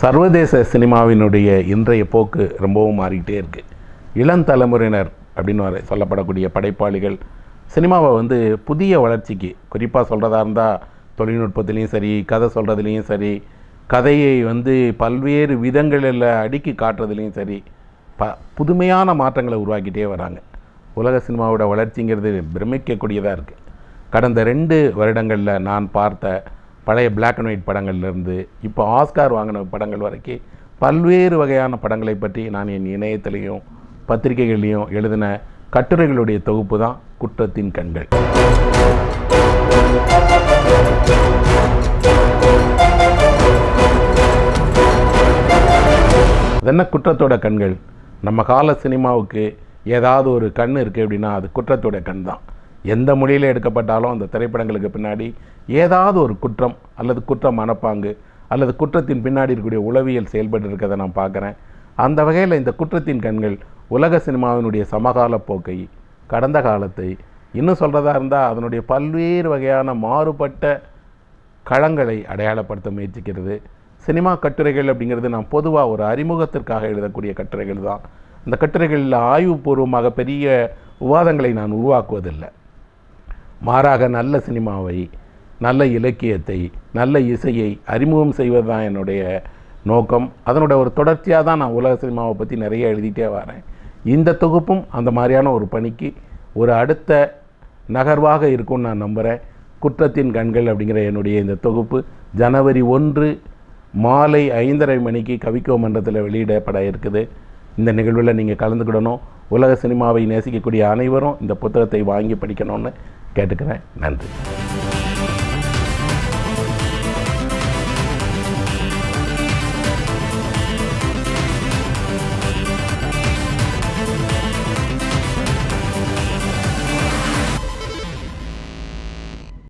சர்வதேச சினிமாவினுடைய இன்றைய போக்கு ரொம்பவும் மாறிக்கிட்டே இருக்குது இளம் தலைமுறையினர் அப்படின்னு வர சொல்லப்படக்கூடிய படைப்பாளிகள். சினிமாவை வந்து புதிய வளர்ச்சிக்கு குறிப்பாக சொல்கிறதா இருந்தால் தொழில்நுட்பத்துலேயும் சரி கதை சொல்கிறதுலேயும் சரி கதையை வந்து பல்வேறு விதங்களில் அடுக்கி காட்டுறதுலேயும் சரி ப புதுமையான மாற்றங்களை உருவாக்கிட்டே வராங்க. உலக சினிமாவோட வளர்ச்சிங்கிறது பிரமிக்கக்கூடியதாக இருக்குது கடந்த ரெண்டு வருடங்களில் நான் பார்த்த பழைய பிளாக் அண்ட் ஒயிட் படங்கள்லேருந்து இப்போ ஆஸ்கார் வாங்கின படங்கள் வரைக்கும் பல்வேறு வகையான படங்களை பற்றி நான் என் இணையத்திலையும் பத்திரிகைகள்லையும் எழுதின கட்டுரைகளுடைய தொகுப்பு தான் குற்றத்தின் கண்கள். என்ன குற்றத்தோட கண்கள்? நம்ம கால சினிமாவுக்கு ஏதாவது ஒரு கண் இருக்குது அப்படின்னா அது குற்றத்தோட கண் தான் எந்த மொழியில் எடுக்கப்பட்டாலும் அந்த திரைப்படங்களுக்கு பின்னாடி ஏதாவது ஒரு குற்றம் அல்லது குற்ற மனப்பாங்கு அல்லது குற்றத்தின் பின்னாடி இருக்கக்கூடிய உளவியல் செயல்பட்டு இருக்கிறத நான் பார்க்குறேன். அந்த வகையில் இந்த குற்றத்தின் கண்கள் உலக சினிமாவினுடைய சமகால போக்கை கடந்த காலத்தை இன்னும் சொல்கிறதா இருந்தால் அதனுடைய பல்வேறு வகையான மாறுபட்ட களங்களை அடையாளப்படுத்த முயற்சிக்கிறது. சினிமா கட்டுரைகள் அப்படிங்கிறது நான் பொதுவாக ஒரு அறிமுகத்திற்காக எழுதக்கூடிய கட்டுரைகள் தான். அந்த கட்டுரைகளில் ஆய்வுபூர்வமாக பெரிய விவாதங்களை நான் உருவாக்குவதில்லை. மாறாக நல்ல சினிமாவை நல்ல இலக்கியத்தை நல்ல இசையை அறிமுகம் செய்வது தான் என்னுடைய நோக்கம். அதனுடைய ஒரு தொடர்ச்சியாக தான் நான் உலக சினிமாவை பற்றி நிறைய எழுதிட்டே வரேன். இந்த தொகுப்பும் அந்த மாதிரியான ஒரு பணிக்கு ஒரு அடுத்த நகர்வாக இருக்கும்னு நான் நம்புகிறேன் குற்றத்தின் கண்கள் அப்படிங்கிற என்னுடைய இந்த தொகுப்பு ஜனவரி ஒன்று மாலை ஐந்தரை மணிக்கு கவிக்கோ மன்றத்தில் வெளியிடப்பட இருக்குது. இந்த நிகழ்வில் நீங்கள் கலந்துக்கிடணும். உலக சினிமாவை நேசிக்கக்கூடிய அனைவரும் இந்த புத்தகத்தை வாங்கி படிக்கணும்னு கேட்டுக்கிறேன். நன்றி.